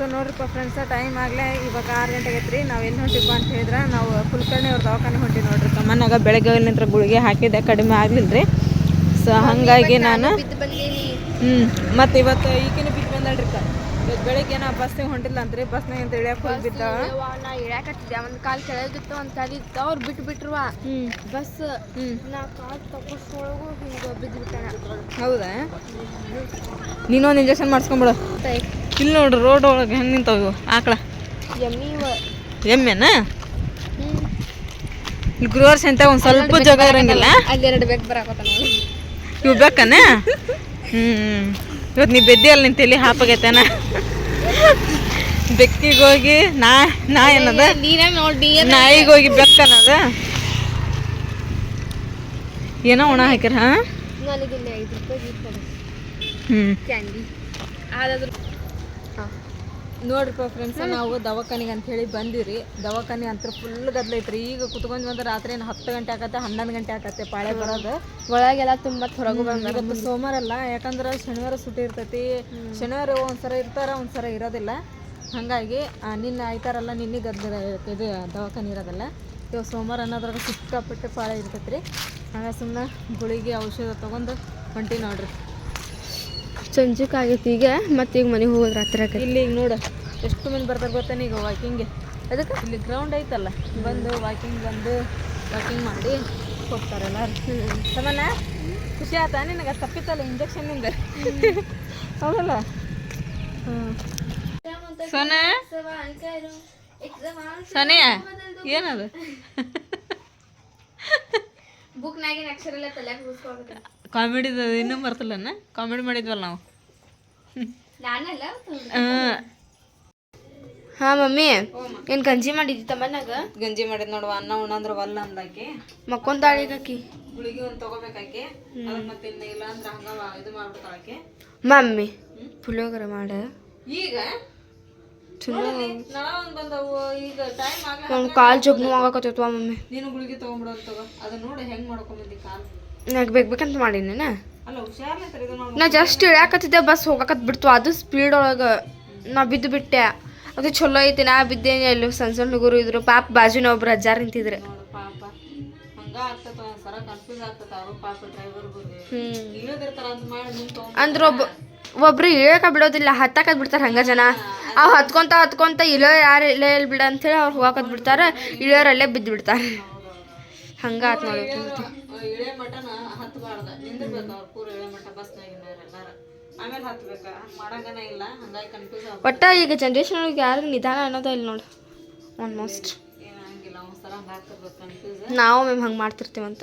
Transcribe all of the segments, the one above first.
So ನೋಡ್ರಿಪ್ಪ friends time ಆಗಲೇ ಇವಾಗ ಆರು ಗಂಟೆಗೆ ಐತ್ರಿ. ನಾವು ಎಲ್ಲಿ ಹೊಂಟಿಪ್ಪ ಅಂತ ಹೇಳಿದ್ರೆ ನಾವು ಕುಲ್ಕರ್ಣಿ ಅವ್ರ ದವಾಖಾನೆ ಹೊಂಟಿ ನೋಡ್ರಿ ಕಮ್ಮನಾಗ ಬೆಳಗ್ಗೆ ನಂತರ ಗುಳಿಗೆ ಹಾಕಿದ್ದೆ ಕಡಿಮೆ ಆಗಲಿಲ್ಲ ರೀ ಸೊ ಹಾಗಾಗಿ ನಾನು ಹ್ಞೂ ಮತ್ತು ಇವತ್ತು ಈಗಿನ ಬಿದ್ದು ಬಂದಳ್ರಿ ಕ ಇವತ್ತು ಬೆಳಿಗ್ಗೆ ನಾ ಬಸ್ನಾಗ ಹೊಂಟಿಲ್ಲ ಅಂತ್ರಿ ಬಸ್ನಾಗ ಅಂತ ಇಳಿಯಕ್ಕೆ ಹೋಗಿ ಬಿದ್ದ ಯವ್ವ, ನಾ ಇಳ್ಯಾಕತ್ತಿದ್ದೆ ಒಂದು ಕಾಲ್ ಕೆಳಗಿತ್ತು ಒಂದ್ ಕಾಲ್ ಇತ್ತು ಅವ್ರು ಬಿಟ್ಟು ಬಿಟ್ರುವ ಬಸ್ ನಾ ಕಾಲ್ ತಪ್ಪಿಸ್ಕೊಳಗು ಹಿಂಗ ಬಿದ್ದು ಬಿಟ್ಟಾನ ಹೌದಾ? ನೀನೊಂದು ಇಂಜೆಕ್ಷನ್ ಮಾಡಿಸ್ಕೊಂಬಿಡು. ಇಲ್ಲಿ ನೋಡ್ರಿ ರೋಡ್ ಒಳಗೆ ಹೆಂಗೆ ನಿಂತಾವ ಇವು? ಆಕಳ. ಎಮ್ಮಿ ಎಮ್ಮೆನ? ಇಲ್ಲಿ ಗುರುವಾರ ಸಂತೆ ಒಂದು ಸ್ವಲ್ಪ ಜಾಗ ಇರಂಗಿಲ್ಲ. ಅಲ್ಲಿ ಎರಡು ಬೇಕು ಬರಾಕತ್ತ ನೋಡಿ ಇವು ಬೇಕನ ಹ್ಞೂ ಇವತ್ತು ನೀ ಬೆದ್ದಿ ಅಲ್ಲಿ ತಲೆ ಹಾಪಾಗೈತೇನ? ಬೆಕ್ಕಿಗೆ ಹೋಗಿ ನಾ ನಾ ಏನದ? ನೀನೇ ನೋಡಿ ನಾಯಿಗೆ ಹೋಗಿ ಬೆಕ್ಕನದ ಏನೋ ಒಣ ಹಾಕ್ಯಾರ ಹಾ? ಹ್ಞೂ ಕ್ಯಾಂಡಿ. ಹಾಂ. ನೋಡ್ರಿಪ್ಪ ಫ್ರೆಂಡ್ಸ್ ನಾವು ದವಾಖಾನಿಗೆ ಅಂತ ಹೇಳಿ ಬಂದಿರಿ ದವಾಖಾನೆ ಅಂತ ಫುಲ್ ಗದ್ಲ ಐತ್ರಿ. ಈಗ ಕುತ್ಕೊಂಡ್ ಬಂದ್ರೆ ರಾತ್ರಿ ಏನು ಹತ್ತು ಗಂಟೆ ಆಗತ್ತೆ ಹನ್ನೊಂದು ಗಂಟೆ ಆಗತ್ತೆ ಪಾಳೆ ಬರೋದು. ಒಳಗೆಲ್ಲ ತುಂಬ ಹೊರಗು ಬಂದ ಸೋಮವಾರ ಅಲ್ಲ ಯಾಕಂದ್ರೆ ಶನಿವಾರ ಸುಟ್ಟಿ ಇರ್ತೈತಿ. ಶನಿವಾರ ಒಂದ್ಸರ ಇರ್ತಾರ ಒಂದ್ಸರ ಇರೋದಿಲ್ಲ. ಹಾಗಾಗಿ ನಿನ್ನ ನಿನ್ನೆ ಆಯ್ತಾರಲ್ಲ ನಿನ್ನೆ ಗದ್ದ ಇದು ದವಾಖಾನೆ ಇರೋದಿಲ್ಲ. ಇವಾಗ ಸೋಮವಾರ ಅನ್ನೋದ್ರಾಗ ಸಿಕ್ಕಾಪಟ್ಟೆ ಪಾಳೆ ಇರ್ತೈತಿ ರೀ ಹಾಗಾಗಿ ಸುಮ್ಮನೆ ಗುಳಿಗೆ ಔಷಧ ತೊಗೊಂಡು ಹೊಂಟಿ ನೋಡ್ರಿ. ಸಂಜೆಕ್ ಆಗೈತಿ ಈಗ ಮತ್ತೆ ಈಗ ಮನೆಗೆ ಹೋಗೋದು ರಾತ್ರಿ ಆಕೈತಿ. ಇಲ್ಲಿ ಈಗ ನೋಡು ಎಷ್ಟು ಮಂದಿ ಬರ್ತಾರೆ ಗೊತ್ತಾನೆ ಈಗ ವಾಕಿಂಗ್ಗೆ ಅದಕ್ಕೆ ಇಲ್ಲಿ ಗ್ರೌಂಡ್ ಐತಲ್ಲ ಬಂದು ವಾಕಿಂಗ್ ಬಂದು ವಾಕಿಂಗ್ ಮಾಡಿ ಹೋಗ್ತಾರಲ್ಲ ಎಲ್ಲರೂ. ಸಮನ ಖುಷಿ ಆತ? ನಿನಗೆ ತಪ್ಪಿತ್ತಲ್ಲ ಇಂಜೆಕ್ಷನ್ನಿಂದ ಹೌದಲ್ಲ? ಸೋನ? ಸೋನಿಯ ಏನದು? ಬುಕ್ನಾಗಿನ ಅಕ್ಷರ ಎಲ್ಲ ತಲೆಯಾಗ ಕಾಮಿಡಿದು ಇನ್ನೂ ಬರ್ತಲ್ಲನ ಕಾಮಿಡಿ ಮಾಡಿದ್ವಲ್ಲ ನಾವು? ಹಾಂ ಹಾ ಮಮ್ಮಿ. ಏನ್ ಗಂಜಿ ಮಾಡಿದ್ದಿ ತಮ್ಮನಾಗ ಗಂಜಿ ಮಾಡಿದ್ ನೋಡುವ ಅನ್ನ ಉಣ್ಣಂದ್ರೆ ವಲ್ಲ ಅಂದಾಕಿ ಮಕ್ಕೊಂದಾಳಿಗಾಕಿ ಗುಳಿಗೆ ಒಂದ್ ತಗೋಬೇಕಾಕಿ. ಅದಕ್ಕೆ ಮತ್ತೆ ಇನ್ನ ಇಲ್ಲ ಅಂದ್ರೆ ಹಂಗ ಇದು ಮಾಡ್ಬಿಡ್ತಾಳಕ್ಕೆ ಮಮ್ಮಿ ಪುಳಿಯೋಗರೆ ಮಾಡ. ಈಗ? ಕಾಲ್ ಜಗ್ನು ಆಗಕತ್ತೈತ್ವ ಮಮ್ಮಿ. ನೀನು ಗುಳಿಗೆ ತಗೊಂಡ್ಬಿಡೋದು ತಗೋ. ಅದನ್ನ ನೋಡಿ ಹೆಂಗ್ ಮಾಡ್ಕೊಂಬಂದಿ ಕಾಲ್. ಬೇಕ ಬೇಕಂತ ಮಾಡೀನಿ ನಾ. ಜಸ್ಟ್ ಇಳ್ಯಾಕತ್ತಿದ್ದೆ ಬಸ್ ಹೋಗಕತ್ ಬಿಡ್ತು. ಅದು ಸ್ಪೀಡ್ ಒಳಗೆ ನಾ ಬಿದ್ದು ಬಿಟ್ಟೆ. ಅದು ಚಲೋ ಐತಿ ನಾ ಬಿದ್ದೇನೆ ಅಲ್ಲಿ ಸಣ್ಣ ಸಣ್ಣ ಹುಡುಗರು ಇದ್ರು. ಪಾಪ ಬಾಜುನ ಒಬ್ರು ಅಜ್ಜಾರ್ ನಿಂತಿದ್ರು. ಅಂದ್ರೆ ಒಬ್ಬ ಒಬ್ರು ಇಳಿಯಕ ಬಿಡೋದಿಲ್ಲ ಹತ್ತಾಕತ್ ಬಿಡ್ತಾರ ಹಂಗ ಜನ. ಅವ್ ಹತ್ಕೊಂತ ಹತ್ಕೊಂತ ಇಳಿಯೋ ಯಾರು ಇಲ್ಲ ಇಲ್ಲ ಬಿಡ ಅಂತೇಳಿ ಅವ್ರು ಹೋಗಕತ್ ಬಿಡ್ತಾರೆ ಇಳಿಯೋರಲ್ಲೇ ಬಿದ್ದು ಬಿಡ್ತಾರೆ. ಹಂಗ ಆತ್ ನೋಡಿ ಇಳೆ ಮಟನ ಹತ್ಬಾರ್ದ. ನಿಂದಿರ್ಬೇಕು ಅವ್ರು ಪೂರ ಇಳೆ ಮಟ ಬಸ್ನಾಗಿನ ಎಲ್ಲಾರ ಆಮೇಲೆ ಹತ್ಬೇಕ. ಹಂಗ್ ಮಾಡಂಗನ ಇಲ್ಲ. ಹಂಗಾಗಿ ಕನ್ಫ್ಯೂಸ್ ಆಗ ಒಟ್ಟ ಈಗ ಜನ್ರೇಷನ್ ಒಳಗೆ ಯಾರು ನಿಧಾನ ಅನ್ನೋದೇ ಇಲ್ಲ ನೋಡಿ. ಆಲ್ಮೋಸ್ಟ್ ಏನಾಗಿಲ್ಲ ಒಂದ್ಸಲ ಹಂಗ ಆಗ್ತಿರ್ಬೇಕು ಕನ್ಫ್ಯೂಸ್ ನಾವು ಮ್ಯಾಮ್ ಹಂಗೆ ಮಾಡ್ತಿರ್ತೀವಂತ.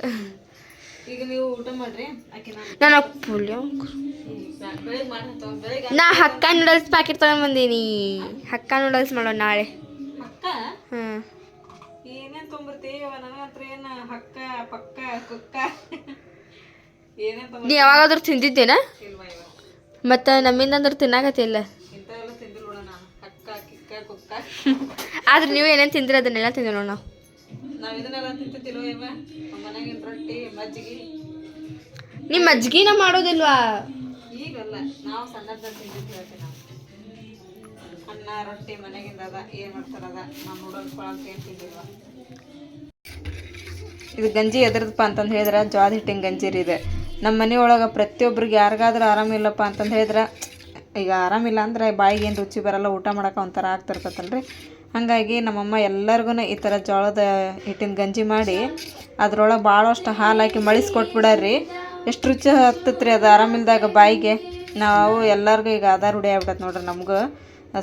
ಈಗ ನೀವು ಊಟ ಮಾಡ್ರಿ? ನಾನು. ಬೆಳಿಗ್ಗೆ ನಾ ಹಕ್ಕ ನೂಡಲ್ಸ್ ಪ್ಯಾಕೆಟ್ ತಗೊಂಡ್ ಬಂದೀನಿ. ಹಕ್ಕ ನೂಡಲ್ಸ್ ಮಾಡೋಣ ನಾಳೆ. ಹಾಂ ಹ್ಮ್. ಏನೇನ್ ತೊಂಬರ್ತೀವ ನನಗಂತ್ರ ಏನ ಹಕ್ಕ ಪಕ್ಕ ಕುಕ್ಕ? ಏನೇನ್ ನೀ ಯಾವಾಗಾದ್ರೂ ತಿಂದಿದ್ದೇನ? ಇಲ್ವಾ ಮತ್ತು ನಮ್ಮಿಂದ ಅಂದ್ರೆ ತಿನ್ನಾಕತ್ತಿಲ್ಲ ಇಂಥವೆಲ್ಲ ತಿಂದಿಲ್ಲ ಬಿಡ ನಾನು. ಹಕ್ಕ ಕಿಕ್ಕ ಕುಕ್ಕ. ಆದ್ರೆ ನೀವು ಏನೇನು ತಿಂದಿರ ಅದನ್ನೆಲ್ಲ ತಿಂದಿಲ್ಲ ನಾವು. ನಾವ್ ಇದನ್ನೆಲ್ಲ ತಿಂತಿಲ್ವ ಇವ? ನಮ್ಮ ಮನ್ಯಾಗಿನ ರೊಟ್ಟಿ ಮಜ್ಜಿಗೆ. ನಿಮ್ಮ ಮಜ್ಜಿಗೆನ ಮಾಡೋದಿಲ್ವಾ? ಈಗಲ್ಲ ನಾವು ಸಣ್ಣದ ತಿಂದಿದ್ದು ಹೇಳ್ತೀವಿ ನಾವು ಅನ್ನ ರೊಟ್ಟಿ ಮನೆಗಿಂದ ಅದ, ಏನ್ ಮಾಡ್ತಾರದ ಇದು ಗಂಜಿ ಎದ್ರದಪ್ಪ ಅಂತಂದು ಹೇಳಿದ್ರೆ, ಜ್ವಾದ ಹಿಟ್ಟಿನ ಗಂಜಿ ರೀ ಇದು. ನಮ್ಮ ಮನೆಯೊಳಗೆ ಪ್ರತಿಯೊಬ್ಬರಿಗೆ ಯಾರಿಗಾದ್ರೂ ಆರಾಮಿಲ್ಲಪ್ಪ ಅಂತಂದು ಹೇಳಿದ್ರೆ, ಈಗ ಆರಾಮಿಲ್ಲ ಅಂದ್ರೆ ಬಾಯಿಗೆ ಏನು ರುಚಿ ಬರಲ್ಲ, ಊಟ ಮಾಡೋಕೆ ಒಂಥರ ಆಗ್ತಿರ್ತೈತಲ್ರಿ. ಹಾಗಾಗಿ ನಮ್ಮಮ್ಮ ಎಲ್ಲರಿಗೂ ಈ ಥರ ಜೋಳದ ಹಿಟ್ಟಿನ ಗಂಜಿ ಮಾಡಿ, ಅದ್ರೊಳಗೆ ಭಾಳಷ್ಟು ಹಾಲು ಹಾಕಿ ಮಳಿಸಿ ಕೊಟ್ಬಿಡಾರ್ರಿ. ಎಷ್ಟು ರುಚಿ ಹತ್ತತ್ರಿ ಅದು ಆರಾಮಿಲ್ದಾಗ ಬಾಯಿಗೆ. ನಾವು ಎಲ್ಲರಿಗೂ ಈಗ ಆಧಾರ ರೂಢಿ ಆಗ್ಬಿಡತ್ತೆ ನೋಡ್ರಿ ನಮಗೂ.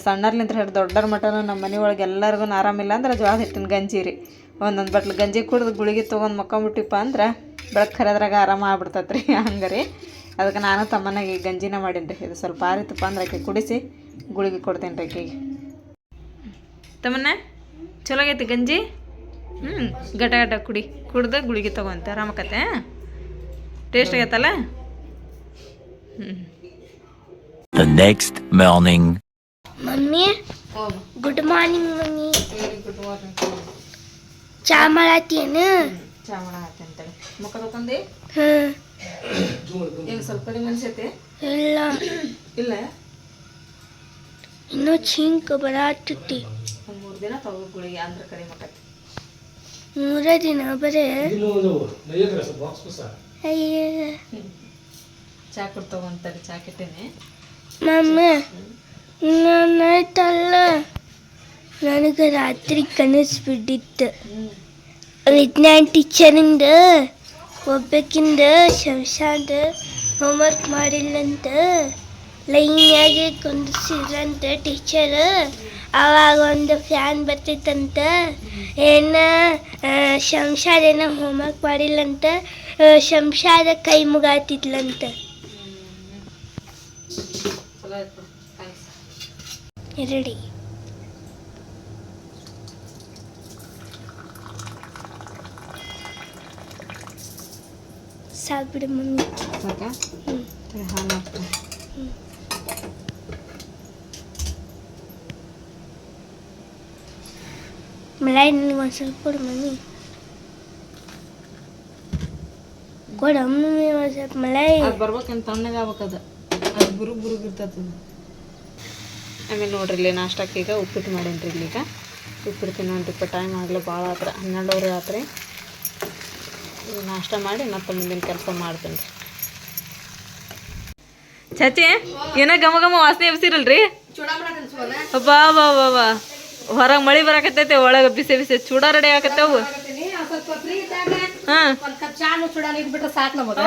ಸಣ್ಣರ್ಲಿಂತ ಹಿಡಿದು ದೊಡ್ಡರ ಮಟನ ನಮ್ಮ ಮನೆಯೊಳಗೆ ಎಲ್ಲರಿಗೂ ಆರಾಮಿಲ್ಲ ಅಂದ್ರೆ ಜೋಳದ ಹಿಟ್ಟಿನ ಗಂಜಿ ರೀ. ಒಂದೊಂದು ಬಟ್ಲು ಗಂಜಿ ಕುಡಿದು ಗುಳಿಗೆ ತೊಗೊಂಡು ಮಕ್ಕೊಂಬಿಟ್ಟಿಪ್ಪ ಅಂದ್ರೆ ಬೆಳಗ್ಗೆ ಕರೆದ್ರಾಗ ಆರಾಮ ಆಗ್ಬಿಡ್ತೈತೆ ರೀ ಹಂಗೆ ರೀ. ಅದಕ್ಕೆ ನಾನು ತಮ್ಮನಾಗ ಈ ಗಂಜಿನ ಮಾಡೀನಿ ರೀ. ಇದು ಸ್ವಲ್ಪ ಆರಿತಪ್ಪ ಅಂದ್ರೆ ಆಕೆ ಕುಡಿಸಿ ಗುಳಿಗೆ ಕೊಡ್ತೇನೆ ರೀ ಆಕೆಗೆ. ತಮ್ಮನ್ನ ಚಲೋ ಆಗೈತಿ ಗಂಜಿ? ಹ್ಞೂ ಗಟ ಗಟ ಕುಡಿ. ಕುಡ್ದು ಗುಳಿಗೆ ತೊಗೊಂತ, ಆರಾಮ ಕತೆ ಟೇಸ್ಟ್ ಆಗೈತಲ್ಲ? ಹ್ಞೂ next next mummy good morning mummy. Very good morning ಚಾ ಮಾಡತ್ತೀನು ಚಾ ಮಾಡತ್ತೆ ಅಂತೇಳಿ ಮುಖ ತಗೊಂಡು ಹ್ಮ್ ಈಗ ಸ್ವಲ್ಪ ಕಡಿಮೆ ಅನ್ಸೈತಿ ಇಲ್ಲ. ಇಲ್ಲ? ಇನ್ನೂ ಚಿಂಕ್ ಬರಾತೈತಿ. ಒಂದು ಮೂರು ದಿನ ತಗೋ ಗುಳಿಗೆ ಅಂದ್ರೆ ಕಡಿಮೆ ಆಕತಿ ಮೂರೇ ದಿನ ಬರೇ. ಅಯ್ಯ. ಚಾ ಕೊಟ್ಟು ತಗೊಂತಾರೆ ಚಾ ಕೆಟ್ಟೇನೆ. ಮಮ್ಮ. ನಾನಾಯ್ತಲ್ಲ ನನಗೆ ರಾತ್ರಿ ಕನಸು ಬಿದ್ದಿತ್ತು ವಿಜ್ಞಾನ ಟೀಚರಿಂದ ಒಬ್ಬಕ್ಕಿಂದ ಶಂಶಾದ ಹೋಮ್ವರ್ಕ್ ಮಾಡಿಲ್ಲಂತ ಲೈನ್ಯಾಗೆ ಕುಂದಿಸಿದ್ರಂತ ಟೀಚರ್ ಆವಾಗ ಒಂದು ಫ್ಯಾನ್ ಬರ್ತೈತಂತ ಏನ ಶಂಶಾದ ಏನೋ ಹೋಮ್ವರ್ಕ್ ಮಾಡಿಲ್ಲಂತ ಶಂಶಾದ ಕೈ ಮುಗಾತಿದ್ಲಂತ ಚಲೋ ಆಯ್ತು ಥ್ಯಾಂಕ್ಸ್ ಎರಡಿ ಸಾಕು ಬಿಡು ಮಮ್ಮಿ. ಸಾಕಾ? ಹ್ಞೂ ಹಾಲು ಹಾಕ್ತೀನಿ ಮಲಾಯಿ ನನಗೆ ಒಂದು ಸ್ವಲ್ಪ ಕೊಡು ಮಮ್ಮಿ. ಕೊಡು ಮಮ್ಮಿ ಒಂದು ಸ್ವಲ್ಪ ಅದು ಬರ್ಬೇಕಂತ ತಣ್ಣಗೆ ಆಗ್ಬೇಕದು ಅದು ಬುರುಗ್ ಬುರುಗ್ ಇರ್ತದ ಆಮೇಲೆ ನೋಡ್ರಿ ಇಲ್ಲಿ ನಾಷ್ಟಕ್ಕೆ ಈಗ ಉಪ್ಪಿಟ್ಟು ಮಾಡೇನ್ರಿ ಇಲ್ಲಿ ಈಗ. ಉಪ್ಪಿಟ್ಟು ಇಪ್ಪ ಟೈಮ್ ಆಗಲಿ ಭಾಳ ಆತ್ರ, ಹನ್ನೆರಡುವರೆ ಆತ್ರಿ. ನಾಷ್ಟ ಮಾಡಿ ಮತ್ತೆ ಮುಂದಿನ ಕೆಲಸ ಮಾಡ್ತೀನಿ ರೀ ಚಾಚಿ, ಏನೋ ಘಮ ಘಮ ವಾಸನೆ ಎಬ್ಸಿರಲ್ರಿ? ಬಾ ಬಾ ಬಾ ಬಾ. ಹೊರಗೆ ಮಳಿ ಬರಾಕತ್ತೈತೆ, ಒಳಗೆ ಬಿಸಿ ಬಿಸಿ ಚೂಡ ರೆಡಿ ಆಕತ್ತವು ಚಾನು ಬಿಟ್ರೆ ಸಾಕು ನಮಗ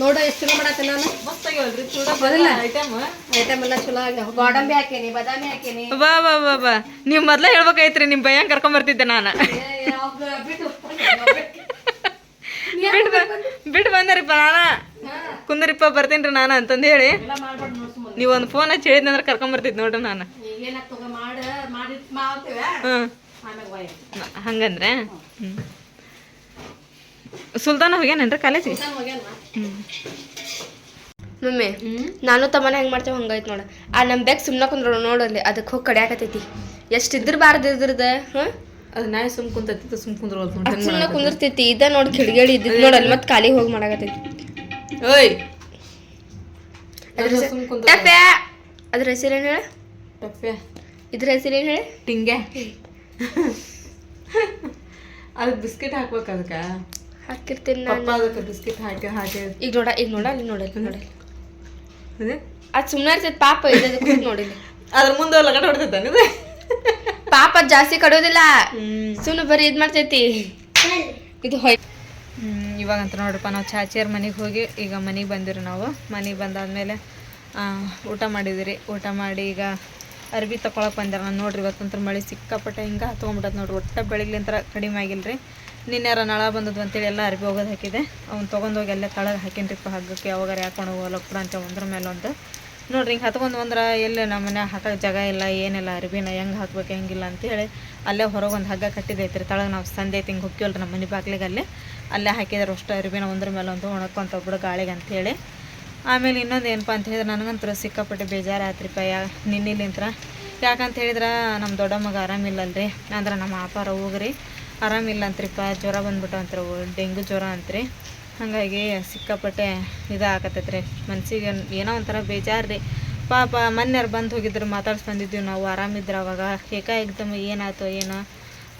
ನೋಡ ಎಷ್ಟು ಚಲೋ ಮಾಡತ್ತೆ ನಾನು? ಐಟಮ್ ಎಲ್ಲ ಚಲೋ ಆಗ್ಯಾವ ಗೋಡಂಬಿ ಹಾಕೇನಿ ಬಾದಾಮಿ ಹಾಕೇನಿ. ಬಾ ಬಾ ಬಾ ಬಾ. ನೀವು ಮೊದ್ಲೇ ಹೇಳ್ಬೇಕಾಯ್ತ್ರಿ ನಿಮ್ಮ ಭಯಂಕ ಕರ್ಕೊಂಡ್ ಬರ್ತಿದ್ದೆ ನಾನು. ಬಿಟ್ಟು ಬಂದರಿಪ್ಪ ನಾನ. ಕುಂದರಿಪ್ಪ ಬರ್ತೀನಿ ರೀ ನಾನು ಅಂತಂದು ಹೇಳಿ. ನೀವು ಒಂದು ಫೋನ್ ಹಚ್ಚಿ ಹೇಳಿದ್ನಂದ್ರೆ ಕರ್ಕೊಂಡ್ ಬರ್ತಿದ್ ನೋಡ್ರಿ ನಾನು. ಹಂಗಂದ್ರೆ? ಹ್ಞೂ ಸುಲ್ತಾನ ಹೋಗ್ಯಾನೇನ್ರಿ ಕಾಲೇಜಿಗೆ? ಹ್ಞೂ ಮಮ್ಮಿ ನಾನು ತಮ್ಮನೆ ಹೆಂಗೆ ಮಾಡ್ತೇವೆ ಹಂಗಾಯ್ತು ನೋಡ. ಆ ನಮ್ಮ ಬ್ಯಾಗ್ ಸುಮ್ಮನೆ ಕುಂದ್ರು ನೋಡಲ್ಲಿ ಅದಕ್ಕೆ ಹೋಗಿ ಕಡಿಯಾಕತೈತಿ ಎಷ್ಟು ಇದ್ರ ಬಾರ್ದ ಇದ್ರದ? ಹಾಂ ಅದು ನಾಯಿ ಸುಮ್ ಕುಂತೈತಿ ಸುಮ್ ಕುಂದ್ರ ಸುಮ್ಮನೆ ಕುಂದಿರ್ತೈತಿ ಇದ ನೋಡಿ ಕಿಡಿಗೇಡಿ ಇದ್ದಿದ್ದು ನೋಡಲ್ಲಿ ಮತ್ತೆ ಖಾಲಿ ಹೋಗಿ ಮಾಡಾಕತೈತಿ ಓಯ್! ಅದ್ರ ಸುಮ್ ಕುಂದ್ರ ಟಪ್ಪ್ಯಾ ಅದ್ರ ಹೆಸರೇನು ಹೇಳ? ಟಪ್ಪೆ ಇದ್ರ ಹೆಸರೇನು ಹೇಳಿ? ಟಿಂಗೆ. ಅದಕ್ಕೆ ಬಿಸ್ಕೆಟ್ ಹಾಕ್ಬೇಕು ಅದಕ್ಕೆ. ಹಾಕಿರ್ತೀನಿ ನಾನು. ಅದಕ್ಕೆ ಬಿಸ್ಕೆಟ್ ಹಾಕಿ ಹಾಕಿ ಈಗ ನೋಡ ಈಗ ನೋಡ ಅಲ್ಲಿ ನೋಡಲ್ಲಿ ನೋಡಲ್ಲ ಅದೇ? ಅದು ಸುಮ್ಮನೆ ಇರ್ತೈತಿ ಪಾಪ ಇದೆ ನೋಡಿಲ್ಲ ಅದ್ರ ಮುಂದೆ ಲಗಟ ಹೊಡ್ತೈತೆ ಇದು ಪಾಪ ಅದ್ ಜಾಸ್ತಿ ಕಡೋದಿಲ್ಲ. ಸುಮ್ಮನೆ ಬರೀ ಇದು ಮಾಡ್ತೈತಿ. ಇದು ಹೊಯ್ ಹ್ಮ್, ಇವಾಗಂತ ನೋಡ್ರಪ್ಪ ನಾವು ಚಾಚಿಯರ್ ಮನೆಗೆ ಹೋಗಿ ಈಗ ಮನೆಗೆ ಬಂದಿರು ನಾವು. ಮನೆಗೆ ಬಂದಾದ್ಮೇಲೆ ಆ, ಊಟ ಮಾಡಿದಿರಿ. ಊಟ ಮಾಡಿ ಈಗ ಅರ್ಬಿ ತಗೊಳಕ್ ಬಂದಿರ. ನಾನು ನೋಡ್ರಿ ಇವತ್ತಂತ್ರ ಮಳೆ ಸಿಕ್ಕಾಪಟ್ಟೆ ಹಿಂಗೆ ತೊಗೊಂಬಿಟ್ಟದ ನೋಡ್ರಿ. ಒಟ್ಟ ಬೆಳಗ್ಲಿಂತ್ರ ಕಡಿಮೆ ಆಗಿಲ್ಲ ರೀ ನಿನ್ನೆರ ನಳ ಬಂದದ್ದು ಅಂತೇಳಿ ಎಲ್ಲ ಅರ್ಬಿ ಹೋಗೋದು ಹಾಕಿದೆ. ಅವ್ನು ತೊಗೊಂಡೋಗಿ ಅಲ್ಲೇ ತಳಗೆ ಹಾಕಿನ್ರಿಪ್ಪ ಹಗ್ಗಕ್ಕೆ ಯಾವಾಗಾರ ಯಾಕೊಂಡು ಹೋಗಲ್ಲ ಕೂಡ ಅಂತ ಒಂದ್ರ ಮೇಲೆ ಒಂದು. ನೋಡ್ರಿ ಹಿಂಗೆ ಹತ್ಕೊಂಡು ಬಂದ್ರೆ ಎಲ್ಲಿ ನಮ್ಮ ಮನೆ ಹಾಕೋಕೆ ಜಾಗ ಇಲ್ಲ, ಏನಿಲ್ಲ, ಅರ್ಬಿನ ಹೆಂಗೆ ಹಾಕ್ಬೇಕು, ಹೆಂಗಿಲ್ಲ ಅಂತೇಳಿ ಅಲ್ಲೇ ಹೊರಗೆ ಒಂದು ಹಗ್ಗ ಕಟ್ಟಿದೈತ್ರಿ. ತಳಗೆ ನಾವು ಸಂದೆ ಐತಿ ಹಿಂಗೆ ಹೊಕ್ಕಿವಲ್ರಿ ನಮ್ಮ ಮನೆ ಬಾಗ್ಲಿಗೆ ಅಲ್ಲೇ. ಅಲ್ಲೇ ಹಾಕಿದ್ರೆ ಅಷ್ಟು ಅರ್ಬಿನ ಒಂದ್ರ ಮೇಲೆ ಒಂದು ಒಣಕೊಂತ ಬಿಡು ಗಾಳಿಗೆ ಅಂತೇಳಿ. ಆಮೇಲೆ ಇನ್ನೊಂದು ಏನಪ್ಪ ಅಂತ ಹೇಳಿದ್ರೆ ನನಗಂತೂ ಸಿಕ್ಕಾಪಟ್ಟೆ ಬೇಜಾರು ಆತ್ರಿಪ್ಪ ಯಾ ನಿನ್ನಿಲಿಂತ್ರ ಯಾಕಂತ ಹೇಳಿದ್ರೆ ನಮ್ಮ ದೊಡ್ಡಮ್ಮಗೆ ಮಗ ಆರಾಮಿಲ್ಲಲ್ರಿ, ಅಂದ್ರೆ ನಮ್ಮ ಆಪಾರ ಹೋಗ್ರಿ. ಆರಾಮಿಲ್ಲ ಅಂತ್ರಿಪ್ಪ ಜ್ವರ ಬಂದ್ಬಿಟ್ಟು ಅಂತಾರೆ ಡೆಂಗು ಜ್ವರ ಅಂತ್ರಿ. ಹಾಗಾಗಿ ಸಿಕ್ಕಾಪಟ್ಟೆ ಇದಾಗತ್ತೈತ್ರಿ ಮನ್ಸಿಗೆ ಏನೋ ಒಂಥರ ಬೇಜಾರು ರೀ ಪಾಪ ಮನ್ಯಾರು ಬಂದು ಹೋಗಿದ್ರು, ಮಾತಾಡ್ಸಿ ಬಂದಿದ್ದೀವಿ ನಾವು, ಆರಾಮಿದ್ರೆ ಅವಾಗ. ಏಕಾಏಕ್ದಮ್ ಏನಾಯ್ತು ಏನೋ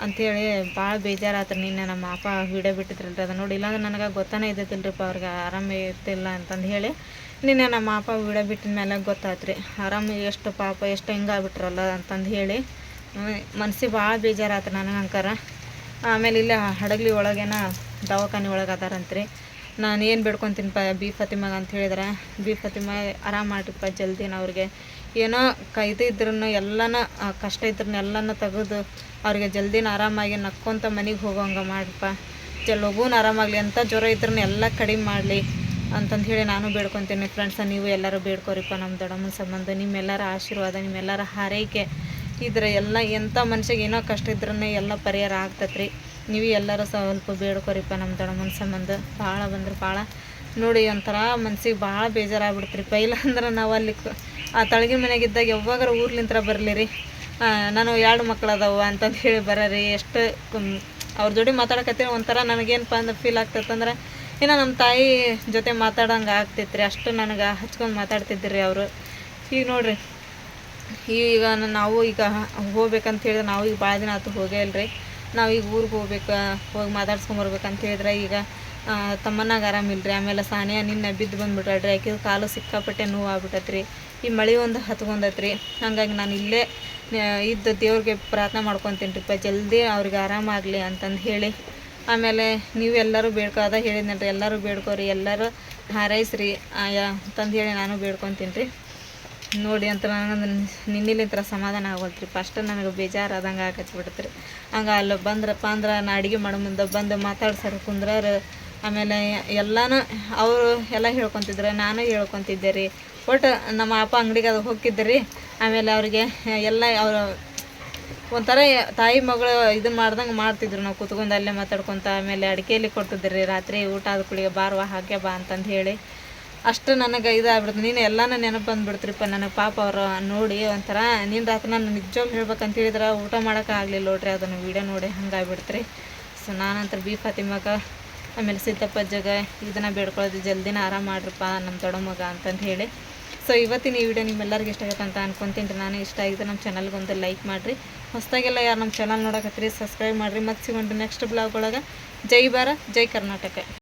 ಅಂಥೇಳಿ ಭಾಳ ಬೇಜಾರಾತ್ರಿ ನಿನ್ನೆ ನಮ್ಮ ಅಪ್ಪ ವಿಡಿಯೋ ಬಿಟ್ಟಿದ್ರಲ್ರಿ ಅದು ನೋಡಿ, ಇಲ್ಲಾಂದ್ರೆ ನನಗೆ ಗೊತ್ತಾನೇ ಇದ್ದಿಲ್ಲರಿಪ್ಪ ಅವ್ರಿಗೆ ಆರಾಮ ಇರ್ತಿಲ್ಲ ಅಂತಂದು ಹೇಳಿ ನಿನ್ನೆ ನಮ್ಮ ಅಪ್ಪ ವಿಡಿಯೋ ಬಿಟ್ಟಿದ ಮೇಲೆ ಗೊತ್ತಾಯ್ತು ರೀ ಆರಾಮ ಎಷ್ಟು ಪಾಪ, ಎಷ್ಟು ಹೆಂಗಾಗ್ಬಿಟ್ರಲ್ಲ ಅಂತಂದು ಹೇಳಿ. ಮನ್ಸಿಗೆ ಭಾಳ ಬೇಜಾರಾತು ನನಗೆ ಅಂಕಾರ. ಆಮೇಲೆ ಇಲ್ಲೇ ಹಡಗಲಿ ಒಳಗೇನ ದವಾಖಾನೆ ಒಳಗೆ ಅದಾರಂತ್ರಿ. ನಾನು ಏನು ಬೇಡ್ಕೊತೀನಿಪ್ಪ ಬಿ ಫತಿಮಾಗ ಅಂತ ಹೇಳಿದ್ರೆ, ಬಿ ಫತಿಮಾ ಆರಾಮ ಮಾಡ್ರಿಪ್ಪ ಜಲ್ದಿನ ಅವ್ರಿಗೆ. ಏನೋ ಕ ಇದು ಇದ್ರೂ ಎಲ್ಲನ ಕಷ್ಟ ಇದ್ರೂ ಎಲ್ಲನ ತೆಗೆದು ಅವ್ರಿಗೆ ಜಲ್ದಿನ ಆರಾಮಾಗಿ ನಕ್ಕೊಂತ ಮನೆಗೆ ಹೋಗೋಂಗೆ ಮಾಡ್ರಿಪ್ಪ ಜ ಲಘೂನ ಆರಾಮಾಗಲಿ ಅಂತ ಜ್ವರ ಇದ್ರೂ ಎಲ್ಲ ಕಡಿಮೆ ಮಾಡಲಿ ಅಂತಂದು ಹೇಳಿ ನಾನು ಬೇಡ್ಕೊತೀನಿ. ಫ್ರೆಂಡ್ಸ, ನೀವು ಎಲ್ಲರೂ ಬೇಡ್ಕೊರಿಪ್ಪ ನಮ್ಮ ದೊಡ್ಡಮ್ಮನ ಸಂಬಂಧ. ನಿಮ್ಮೆಲ್ಲರ ಆಶೀರ್ವಾದ, ನಿಮ್ಮೆಲ್ಲರ ಹಾರೈಕೆ. ಇದ್ರೆ ಎಲ್ಲ ಎಂಥ ಮನುಷ್ಯಗೆ ಏನೋ ಕಷ್ಟ ಇದ್ರೂ ಎಲ್ಲ ಪರಿಹಾರ ಆಗ್ತೈತ್ರಿ. ನೀವು ಎಲ್ಲರೂ ಸ್ವಲ್ಪ ಬೇಡ್ಕೊರಿಪ್ಪ ನಮ್ಮ ದೊಡ್ಡಮ್ಮನ ಸಂಬಂಧ ಭಾಳ ಬಂದ್ರೆ ಭಾಳ. ನೋಡಿ ಒಂಥರ ಮನ್ಸಿಗೆ ಭಾಳ ಬೇಜಾರಾಗ್ಬಿಡ್ತ್ರಿ. ಪೈಲ ಅಂದ್ರೆ ನಾವು ಅಲ್ಲಿ ಆ ತಳಗಿನ ಮನೆಗಿದ್ದಾಗ ಯಾವಾಗಾರ ಊರ್ಲಿಂತ್ರ ಬರಲಿ ರೀ ನಾನು ಎರಡು ಮಕ್ಳು ಅದಾವ ಅಂತಂದು ಹೇಳಿ ಬರೀ ಎಷ್ಟು ಅವ್ರ ಜೋಡಿ ಮಾತಾಡಕತ್ತೀನಿ ಒಂಥರ ನನಗೇನಪ್ಪ ಅಂದ್ರೆ ಫೀಲ್ ಆಗ್ತೈತಂದ್ರೆ ಇನ್ನು ನಮ್ಮ ತಾಯಿ ಜೊತೆ ಮಾತಾಡೋಂಗೆ ಆಗ್ತೈತ್ರಿ. ಅಷ್ಟು ನನಗೆ ಹಚ್ಕೊಂಡು ಮಾತಾಡ್ತಿದ್ರಿ ಅವರು. ಈಗ ನೋಡ್ರಿ ಈಗ ನಾವು ಈಗ ಹೋಗ್ಬೇಕಂತ ಹೇಳಿದ್ರೆ ನಾವು ಈಗ ಭಾಳ ದಿನ ಆಯ್ತು ಹೋಗೇ ಇಲ್ರಿ. ನಾವು ಈಗ ಊರಿಗೆ ಹೋಗ್ಬೇಕು, ಹೋಗಿ ಮಾತಾಡ್ಸ್ಕೊಂಬರ್ಬೇಕಂತ ಹೇಳಿದ್ರೆ ಈಗ ತಮ್ಮನಾಗ ಆರಾಮಿಲ್ರಿ ಆಮೇಲೆ ಸಾನಿಯಾ ನಿನ್ನೆ ಬಿದ್ದು ಬಂದ್ಬಿಟ್ಟಾಳ್ರಿ ಆಕೆ ಕಾಲು ಸಿಕ್ಕಾಪಟ್ಟೆ ನೋವು ಆಗ್ಬಿಟ್ಟತ್ರಿ ಈ ಮಳೆ ಒಂದು ಹತ್ಕೊಂಡತ್ರಿ. ಹಾಗಾಗಿ ನಾನು ಇಲ್ಲೇ ಇದ್ದ ದೇವ್ರಿಗೆ ಪ್ರಾರ್ಥನೆ ಮಾಡ್ಕೊತೀನಿ ರೀಪ್ಪ ಜಲ್ದಿ ಅವ್ರಿಗೆ ಆರಾಮಾಗಲಿ ಅಂತಂದು ಹೇಳಿ. ಆಮೇಲೆ ನೀವು ಎಲ್ಲರೂ ಬೇಡ್ಕೊ ಅದ ಹೇಳಿದ್ನಲ್ರಿ. ಎಲ್ಲರೂ ಬೇಡ್ಕೋರಿ. ಎಲ್ಲರೂ ಹಾರೈಸ್ರಿ. ಅಂತಂದು ಹೇಳಿ ನಾನು ಬೇಡ್ಕೊತೀನಿ ರೀ ನೋಡಿ ಅಂತ ನನಗೆ ನಿನ್ನಿಲಿಂತ್ರ ಸಮಾಧಾನ ಆಗೋಲ್ತ್ರಿ. ಫಸ್ಟ್ ನನಗೆ ಬೇಜಾರು ಆದಂಗೆ ಹಾಕಚ್ಬಿಡ್ತ್ರಿ ಹಂಗೆ ಅಲ್ಲಿ ಬಂದ್ರಪ್ಪ ಅಂದ್ರೆ ನಾ ಅಡುಗೆ ಮಾಡೋ ಮುಂದೆ ಬಂದು ಮಾತಾಡ್ಸಾರ ಕುಂದ್ರಾರ. ಆಮೇಲೆ ಎಲ್ಲನೂ ಅವರು ಎಲ್ಲ ಹೇಳ್ಕೊತಿದ್ರು, ನಾನು ಹೇಳ್ಕೊತಿದ್ದೆ ರೀ. ಒಟ್ಟು ನಮ್ಮ ಅಪ್ಪ ಅಂಗಡಿಗೆ ಅದು ಹೋಗಿದ್ದೆ ರೀ. ಆಮೇಲೆ ಅವ್ರಿಗೆ ಎಲ್ಲ ಅವರು ಒಂಥರ ತಾಯಿ ಮಗಳು ಇದು ಮಾಡ್ದಂಗೆ ಮಾಡ್ತಿದ್ರು. ನಾವು ಕೂತ್ಕೊಂಡು ಅಲ್ಲೇ ಮಾತಾಡ್ಕೊತ ಆಮೇಲೆ ಅಡಿಕೆಯಲ್ಲಿ ಕೊಡ್ತಿದ್ರಿ ರಾತ್ರಿ ಊಟ ಆದ ಕುಳಿಗೆ ಬಾರ್ವಾ ಹಾಗೆ ಬಾ ಅಂತಂದು ಹೇಳಿ. ಅಷ್ಟು ನನಗೆ ಇದಾಗ್ಬಿಡ್ತು. ನೀನು ಎಲ್ಲನೂ ನೆನಪು ಬಂದ್ಬಿಡ್ತ್ರಿಪ್ಪ ನನಗೆ ಪಾಪ ಅವರು ನೋಡಿ ಒಂಥರ. ನೀನು ರಾತ್ರಿ ನಾನು ನಿಜವಾಗ್ಲೂ ಹೇಳ್ಬೇಕಂತ ಹೇಳಿದ್ರೆ ಊಟ ಮಾಡೋಕೆ ಆಗಲಿಲ್ಲ ನೋಡ್ರಿ, ಅದನ್ನು ವೀಡಿಯೋ ನೋಡಿ ಹಂಗಾಗ್ಬಿಡ್ತ್ರಿ. ಸೊ ನಾನಂತರ ಬಿ ಫಾತಿಮಾಗ ಆಮೇಲೆ ಸಿದ್ದಪ್ಪಜ್ಜಗ ಇದನ್ನು ಬೇಡ್ಕೊಳ್ಳೋದು ಜಲ್ದಿನ ಆರಾಮ ಮಾಡ್ರಪ್ಪ ನಮ್ಮ ದೊಡ್ಡ ಮಗ ಅಂತಂದು ಹೇಳಿ. ಸೊ ಇವತ್ತಿನ ಈ ವಿಡಿಯೋ ನಿಮ್ಮೆಲ್ಲರಿಗೂ ಇಷ್ಟ ಅಂತ ಅನ್ಕೊಂತೀನಿ ರೀ. ನಾನು ಇಷ್ಟ ಆಗಿದ್ದು ನಮ್ಮ ಚಾನಲ್ಗೆ ಒಂದು ಲೈಕ್ ಮಾಡಿರಿ. ಹೊಸದಾಗೆಲ್ಲ ಯಾರು ನಮ್ಮ ಚಾನಲ್ ನೋಡಕತ್ತೀರಿ ಸಬ್ಸ್ಕ್ರೈಬ್ ಮಾಡಿರಿ. ಮತ್ತು ಸಿಗೊಂಡು ನೆಕ್ಸ್ಟ್ ಬ್ಲಾಗ್ ಒಳಗೆ. ಜೈ ಬಾರ ಜೈ ಕರ್ನಾಟಕ.